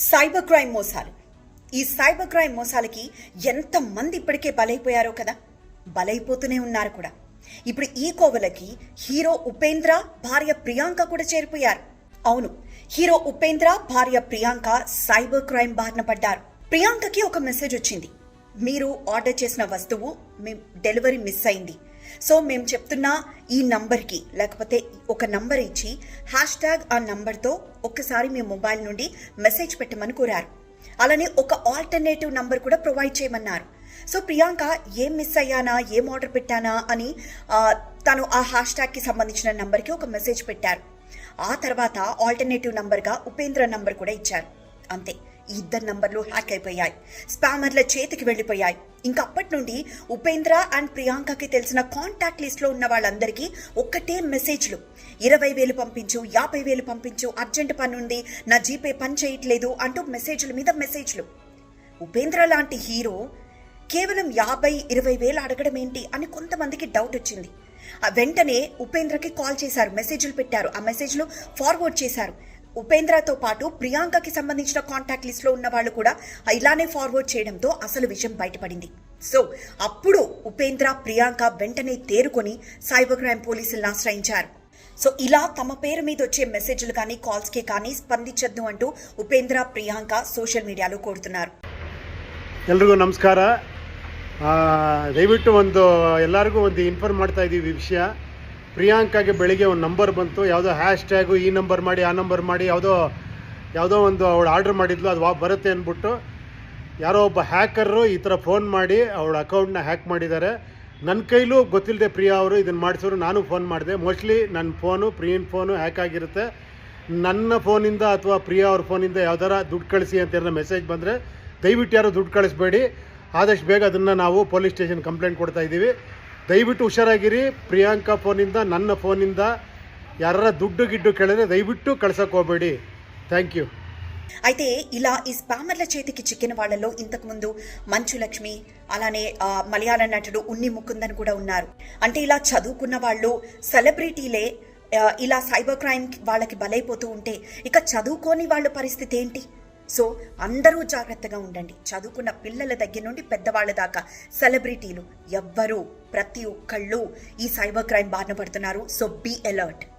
Cyber crime మోసాలు. ఈ cyber crime మోసాలకి ఎంతమంది ఇప్పటికే బలైపోయారో కదా? బలైపోతూనే ఉన్నారు కూడా. ఇప్పుడు ఈ కోవలకి హీరో ఉపేంద్ర భార్య ప్రియాంక కూడా చేరిపోయారు. అవును హీరో ఉపేంద్ర భార్య ప్రియాంక సైబర్ క్రైమ్ బారిన పడ్డారు. ప్రియాంకకి ఒక మెసేజ్ వచ్చింది. మీరు ఆర్డర్ చేసిన వస్తువు మీ డెలివరీ మిస్ అయింది. సో మేము చెప్తున్న ఈ నంబర్కి లేకపోతే ఒక నంబర్ ఇచ్చి హ్యాష్ ట్యాగ్ ఆ నంబర్తో ఒక్కసారి మీ మొబైల్ నుండి మెసేజ్ పెట్టమని కోరారు. అలానే ఒక ఆల్టర్నేటివ్ నంబర్ కూడా ప్రొవైడ్ చేయమన్నారు. సో ప్రియాంక ఏం మిస్ అయ్యానా ఏం ఆర్డర్ పెట్టానా అని తను ఆ హ్యాష్ ట్యాగ్కి సంబంధించిన నంబర్కి ఒక మెసేజ్ పెట్టారు. ఆ తర్వాత ఆల్టర్నేటివ్ నంబర్గా ఉపేంద్ర నంబర్ కూడా ఇచ్చారు. అంతే. ఇద్దరు నంబర్లు హ్యాక్ అయిపోయాయి. స్పామర్ల చేతికి వెళ్ళిపోయాయి. ఇంకా అప్పటి నుండి ఉపేంద్ర అండ్ ప్రియాంకకి తెలిసిన కాంటాక్ట్ లిస్ట్లో ఉన్న వాళ్ళందరికీ ఒక్కటే మెసేజ్లు. ఇరవై వేలు పంపించు యాభై వేలు పంపించు అర్జెంట్ పని ఉంది నా జీపే పని చేయట్లేదు అంటూ మెసేజ్ల మీద మెసేజ్లు. ఉపేంద్ర లాంటి హీరో కేవలం యాభై ఇరవై వేలు అడగడం ఏంటి అని కొంతమందికి డౌట్ వచ్చింది. ఆ వెంటనే ఉపేంద్రకి కాల్ చేశారు మెసేజ్లు పెట్టారు. ఆ మెసేజ్లు ఫార్వర్డ్ చేశారు. ఉపేంద్రతో పాటు ప్రియాంకకి సంబంధించిన కాంటాక్ట్ లిస్ట్లో ఉన్న వాళ్ళు కూడా ఇలానే ఫార్వర్డ్ చేయడంతో అసలు విషయం బయటపడింది సో అప్పుడు ఉపేంద్ర ప్రియాంక వెంటనే తేరుకొని సైబర్ క్రైమ్ పోలీసులను ఆశ్రయించారు సో ఇలా తమ పేరు మీద వచ్చే మెసేజ్లు కానీ కాల్స్కి కానీ ಸ್ಪಂದಿಸದ್ದು అంటూ ఉపేంద్ర ప్రియాంక సోషల్ మీడియాలో కోరుతున్నారు ಎಲ್ರಿಗೂ ನಮಸ್ಕಾರ ಆ, ದಯವಿಟ್ಟು ಒಂದು ಎಲ್ಲರಿಗೂ ಒಂದು ಇನ್ಫಾರ್ಮ್ ಮಾಡ್ತಾ ಇದ್ದೀವಿ ಈ ವಿಷಯ ಪ್ರಿಯಾಂಕಾಗೆ ಬೆಳಿಗ್ಗೆ ಒಂದು ನಂಬರ್ ಬಂತು. ಯಾವುದೋ ಹ್ಯಾಶ್ ಟ್ಯಾಗು ಈ ನಂಬರ್ ಮಾಡಿ, ಆ ನಂಬರ್ ಮಾಡಿ, ಯಾವುದೋ ಯಾವುದೋ ಒಂದು ಅವಳು ಆರ್ಡ್ರ್ ಮಾಡಿದ್ಲು, ಅದು ವಾ, ಬರುತ್ತೆ ಅಂದ್ಬಿಟ್ಟು ಯಾರೋ ಒಬ್ಬ ಹ್ಯಾಕರು ಈ ಥರ ಫೋನ್ ಮಾಡಿ ಅವಳ ಅಕೌಂಟ್ನ ಹ್ಯಾಕ್ ಮಾಡಿದ್ದಾರೆ. ನನ್ನ ಕೈಲೂ ಗೊತ್ತಿಲ್ಲದೆ ಪ್ರಿಯಾ ಅವರು ಇದನ್ನು ಮಾಡಿಸೋರು ನಾನು ಫೋನ್ ಮಾಡಿದೆ. ಮೋಸ್ಟ್ಲಿ ನನ್ನ ಫೋನು, ಪ್ರಿಯನ್ ಫೋನು ಹ್ಯಾಕ್ ಆಗಿರುತ್ತೆ. ನನ್ನ ಫೋನಿಂದ ಅಥವಾ ಪ್ರಿಯಾ ಅವ್ರ ಫೋನಿಂದ ಯಾವ್ದಾರ ದುಡ್ಡು ಕಳಿಸಿ ಅಂತ ಏನಾರ ಮೆಸೇಜ್ ಬಂದರೆ ದಯವಿಟ್ಟು ಯಾರು ದುಡ್ಡು ಕಳಿಸ್ಬೇಡಿ. ಆದಷ್ಟು ಬೇಗ ಅದನ್ನು ನಾವು ಪೊಲೀಸ್ ಸ್ಟೇಷನ್ ಕಂಪ್ಲೇಂಟ್ ಕೊಡ್ತಾ ಇದ್ದೀವಿ. ದಯವಿಟ್ಟು ಹುಷಾರಾಗಿರಿ ಪ್ರಿಯಾಂಕಾ ಫೋನಿಂದ ನನ್ನ ಫೋನಿಂದ ಯಾರ ದುಡ್ಡು ಗಿಡ್ಡು ಕೇಳಿದ್ರೆ ದಯವಿಟ್ಟು ಕಳ್ಸಕ್ಕೆ ಹೋಗಬೇಡಿ ಥ್ಯಾಂಕ್ ಯು అయితే ఇలా ఈ స్పామర్ల చేతికి చిక్కిన వాళ్ళలో ఇంతకు ముందు మంచు లక్ష్మి అలానే ఆ, మలయాళ నటుడు ఉన్ని ముకుందన్ కూడా ఉన్నారు అంటే ఇలా చదువుకున్న వాళ్ళు సెలబ్రిటీలే ఆ, ఇలా సైబర్ క్రైమ్ వాళ్ళకి బలైపోతూ ఉంటే ఇక చదువుకోని వాళ్ళ పరిస్థితి ఏంటి సో అందరూ జాగ్రత్తగా ఉండండి. చదువుకున్న పిల్లల దగ్గర నుండి పెద్దవాళ్ళ దాకా సెలబ్రిటీలు ఎవ్వరూ ప్రతి ఒక్కళ్ళు ఈ సైబర్ క్రైమ్ బారిన పడుతున్నారు. So be alert.